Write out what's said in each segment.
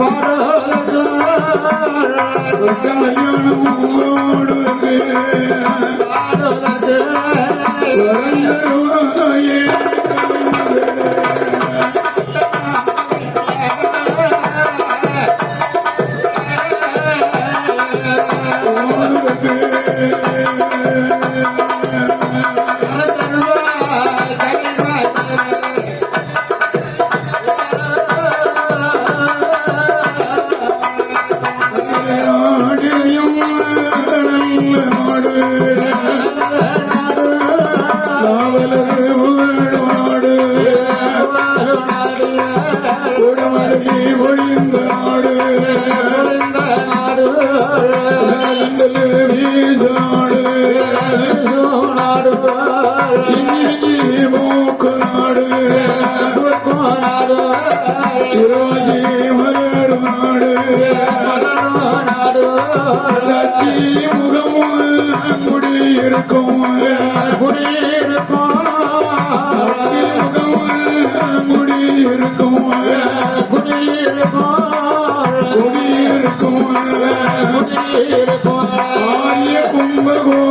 பட்டம் லத்தி முகமும் குடியிருக்கும். லத்தி முகமும் குடியிருக்கும். குடியிருக்கும் ஆரிய கும்பகோண ஆரிய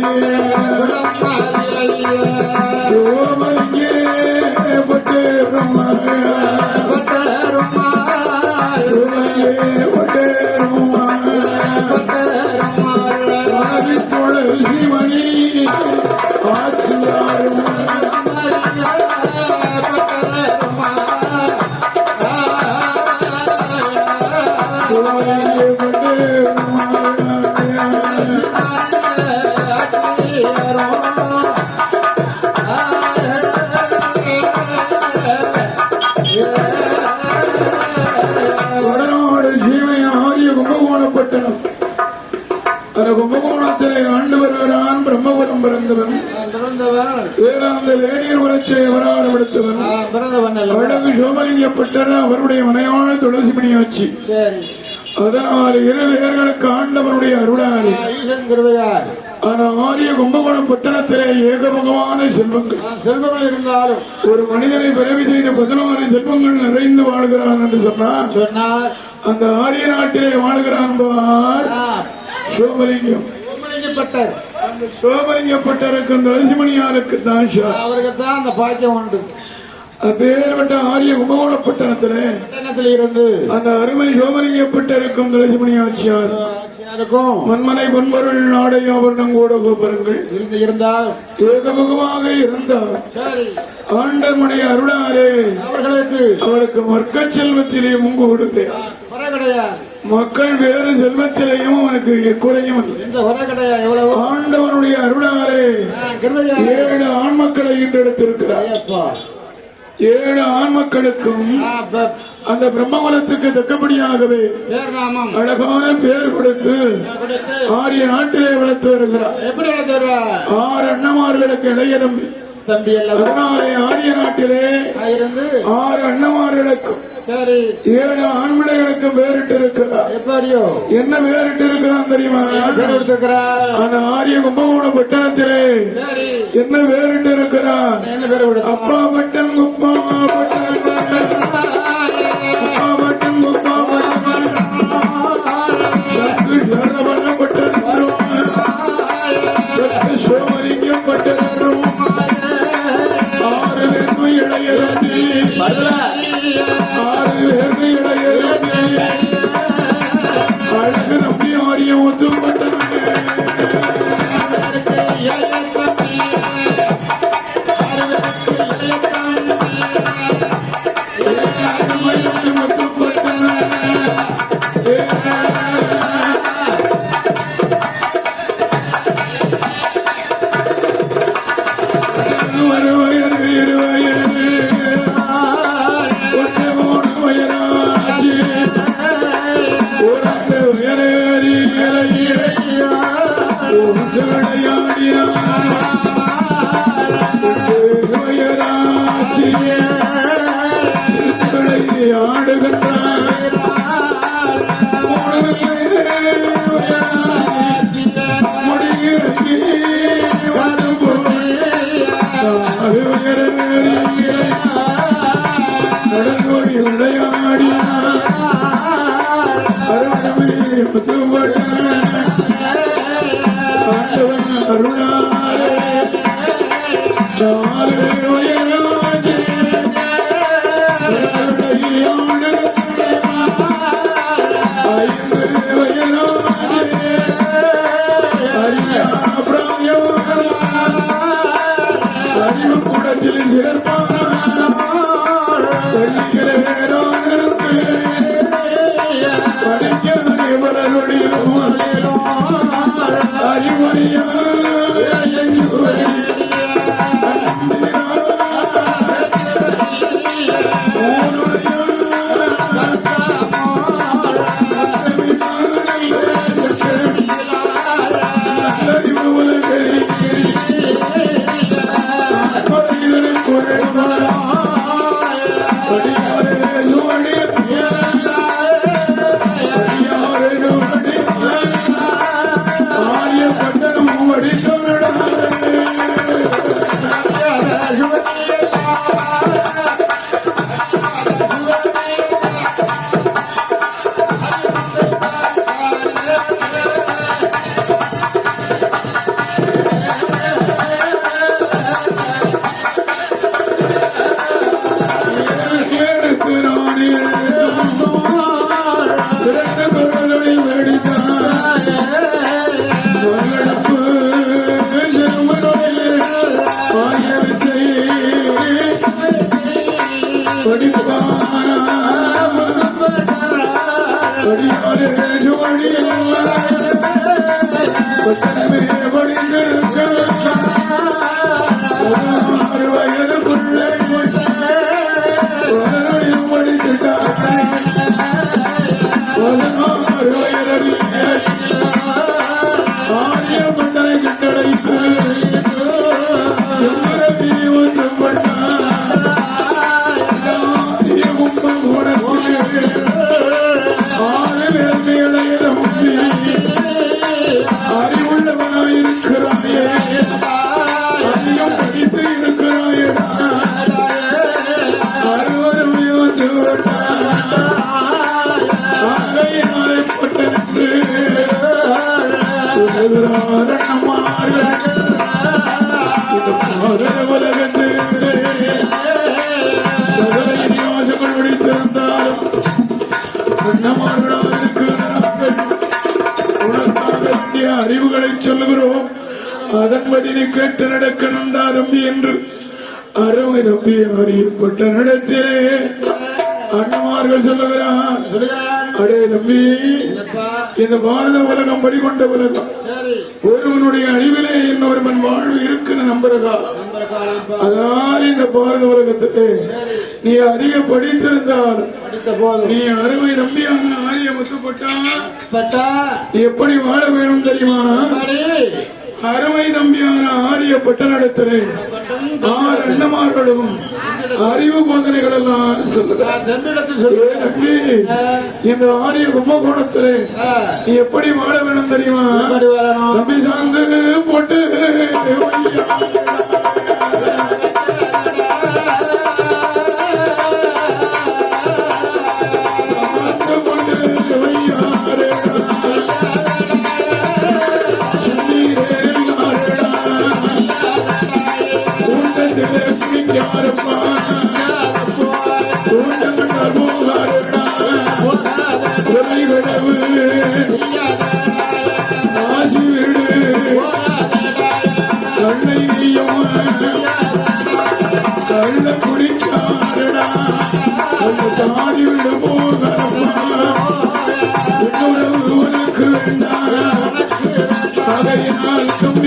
அவருடைய மனையான துளசி மணியாட்சி சரி. அதனால் இரு பேர்களுக்கு ஆண்டவனுடைய கிருபையார் அந்த ஆரிய கும்பகோணம் பட்டணத்திலே ஏகமுகமான செல்வங்கள். செல்வங்கள் இருந்தாலும். ஒரு மனிதனை பிறவி செய்த பதினாறு செல்வங்கள் நிறைந்து வாழ்கிறான் என்று சொன்னார். சொன்னார். அந்த ஆரிய நாட்டிலே வாழ்கிறான் பார் சோமலிங்கம். அந்த சோமலிங்கப்பட்டருக்கு துளசிமணியாருக்கு தான். அவருக்கு தான் அந்த பாக்கியம் உண்டு. அப்பேற்பட்ட ஆரிய கும்பகோணப்பட்டணத்திலே பட்டணத்தில் இருந்து அந்த அருமை சோமலிங்கப்பட்டிருக்கும் துளசிமணி ஆட்சியார் இருக்கும் மண்மனை பொன்பொருள் நாடை ஆபரணம் கூட கோபுரங்கள் இருந்து இருந்தால் ஏகமுகமாக இருந்தார். சரி. ஆண்டவனுடைய அருளாலே அவர்களுக்கு அவருக்கு மற்க செல்வத்திலே கொடுத்தார் குறை கிடையாது. மக்கள் வேறு செல்வத்திலேயும் அவனுக்கு குறையும் ஆண்டவனுடைய அருளாலே ஏழு ஆண் மக்களை ஈன்றெடுத்திருக்கிறார் ஐயப்பா. ஏழு ஆண் மக்களுக்கும் அந்த பிரம்மகுலத்துக்கு தக்கபடியாகவே அழகான பேர் கொடுத்து ஆரிய நாட்டிலே வளர்த்து வருகிறார். ஆறு அண்ணமார்களுக்கு இளைய தம்பி. தம்பி அதனாலே ஆரிய நாட்டிலே ஆறு அண்ணமார்களுக்கும் சரி ஏழு ஆண்பிள்ளைகளுக்கு பேரிட்டு இருக்கிறார் எப்படியோ? என்ன பேரிட்டு இருக்கிறான் தெரியுமா அந்த ஆரிய கும்பகோணம் பட்டணத்திலே என்ன பேரிட்டு இருக்கிறான் அப்பா பட்டம் குப்பா 감사합니다. پڙي پڪارا موندا پڙي پڙي ور بهوڙي لالا கேட்டு நடக்கணும்டா தம்பி என்று. அருமை தம்பி அறியப்பட்ட நடத்திலே அண்ணமார்கள் சொல்லுகிறார். அடே தம்பி இந்த பாரத உலகம் படிகொண்ட உலகம். ஒருவனுடைய அழிவிலே இன்னொருவன் வாழ்வு இருக்குன்னு காலம்பா அதனால் இந்த பாரத உலகத்துக்கு நீ அதிக படித்திருந்தால் நீ அருமை நம்பியான ஆரிய முத்துப்பட்டா? பட்டா? நீ எப்படி வாழ வேணும் தெரியுமா? அருமை நம்பியான ஆரிய பட்டநடத்திலே ஆறு அண்ணமார்களும் அறிவு போதனைகள் எல்லாம் சொல்லுகிறார் இந்த ஆரிய கும்பகோணத்திலே நீ எப்படி வாழ வேணும் தெரியுமா? தம்பி சார்ந்து போட்டு.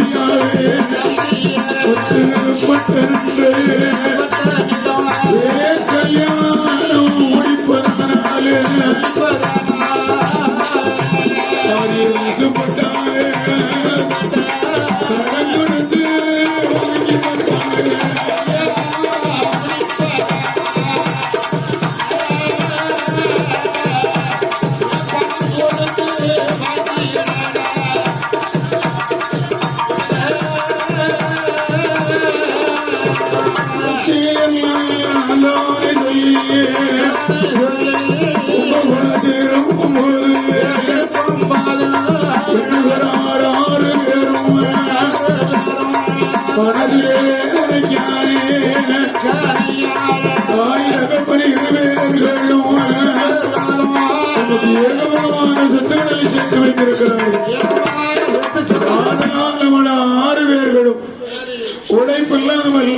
அதையினால் சொத்துக்களை சேர்த்து வைத்திருக்கிறார்கள். அதனால் நம்மள ஆறு பேர்களும் உழைப்பில்லாமல்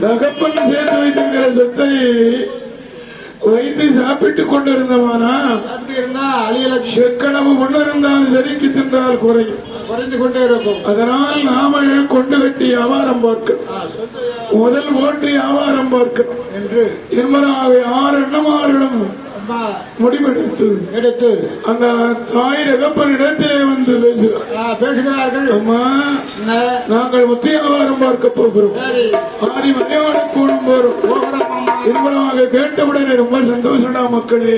தகப்பன் சேர்த்து வைத்திருக்கிற சொத்தை வைத்து சாப்பிட்டுக் கொண்டிருந்தவானா? செக்களவு முன்னிருந்தால் செருக்கி தின்றால் குறையும். குறைந்து கொண்டே இருக்கும். அதனால் நாம கொண்டு கட்டி வியாபாரம் முதல் போட்டு வியாபாரம் பார்க்கணும் என்று. என்பதாக ஆறு முடிவெடுத்து. எடுத்து அந்த தாய் தகப்பன் இடத்திலே வந்து பேசுகிறார்கள். அம்மா? நாங்கள் முத்தி வியாபாரம் பார்க்க போகிறோம். ஆதி மலையாள கூடும் போறோம். கேட்டவுடனே ரொம்ப சந்தோஷடா மக்களே.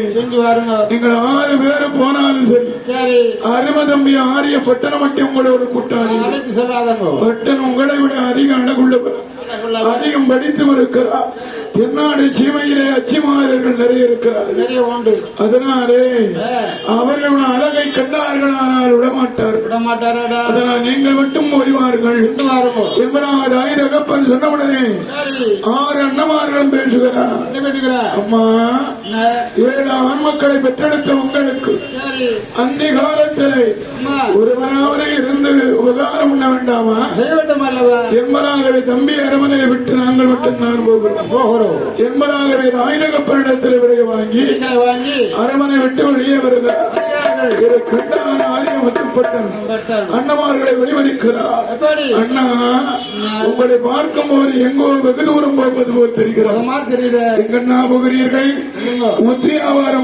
நீங்கள் ஆறு பேரும் போனாலும் சரி. அரும தம்பி ஆரிய பட்டணம் மட்டும் உங்களோட கூட்டாளி. பட்டன் உங்களை விட அதிக அழகுள்ளவர். அதிகம் படித்து இருக்கிறார் தென்னாடு சீமையிலே அச்சிமாரர்கள் நிறைய இருக்கிறார்கள். நிறைய உண்டு. அதனாலே அவர்கள் அழகை கண்டார்கள் ஆனால் விடமாட்டார்கள். விட மாட்டாரடா அதனால் நீங்கள் மட்டும் வாருங்க என்பதாக ஆயிரகப்பன் சொன்னவுடனே ஆறு அண்ணமார்களும் பேசுகிறார். அம்மா? ஏழு ஆண் மக்களை பெற்றெடுத்த உங்களுக்கு அந்தி காலத்திலே அம்மா. ஒருவராவது இருந்து உபகாரம் பண்ண வேண்டாமா? என்பதாகவே தம்பி அரமனையை விட்டு நாங்கள் மட்டும்தான் போகிறோம். போகிறோம். என்பதாகவே ஆயிரகப்பனிடத்தில் விடைய வாங்கி அரமனை விட்டு வெளியே. இதை கண்டான ஆரியம் ஒத்துப்பட்டன் பட்டன். அண்ணமார்களை வெளிவரிக்கிறார். அண்ணா உங்களை பார்க்கும் போது எங்கோ வெகு தூரம் போவது போல் தெரிகிறது. எங்கண்ணா போகிறீர்கள்? வியாபாரம்